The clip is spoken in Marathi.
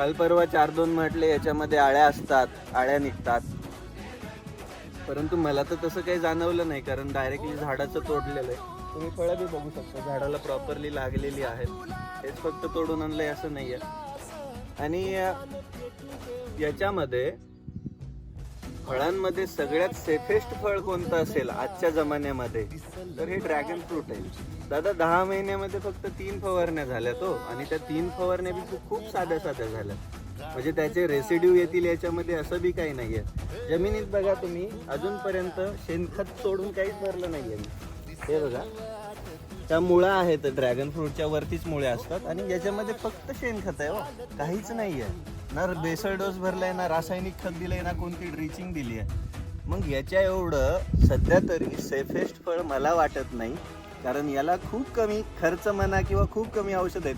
काल परवा चार दोन म्हटले याच्यामध्ये आळ्या असतात आळ्या निघतात. परंतु मला तर तसं काही जाणवलं नाही कारण डायरेक्टली झाडाचं तोडलेलं आहे. तुम्ही फळं बी बघू शकता झाडाला प्रॉपरली लागलेली आहेत. हेच फक्त तोडून आणलंय असं नाही आहे आणि याच्यामध्ये फळांमध्ये सगळ्यात सेफेस्ट फळ कोणतं असेल आजच्या जमान्यामध्ये? तर हे ड्रॅगन फ्रूट आहे. दादा दहा महिन्यामध्ये फक्त तीन फवारण्या झाल्या तो. आणि त्या तीन फवारण्या बी खूप- साध्या साध्या झाल्या. म्हणजे त्याचे रेसिड्यू येतील याच्यामध्ये असं बी काही नाही आहे जमिनीत बघा तुम्ही अजूनपर्यंत शेणखत सोडून काहीच भरलं नाही मी हे बघा. त्या मुळा आहेत ड्रॅगन फ्रूटच्या वरतीच मुळे असतात. आणि याच्यामध्ये फक्त शेणखत आहे हो. काहीच आहे ना बेसळ डोस भरलाय ना रासायनिक खत दिलंय ना कोणती ड्रिचिंग दिली आहे. मग याच्या एवढं सध्या तरी सेफेस्ट फळ मला वाटत नाही कारण याला खूप कमी खर्च म्हणा किंवा खूप कमी औषध आहेत.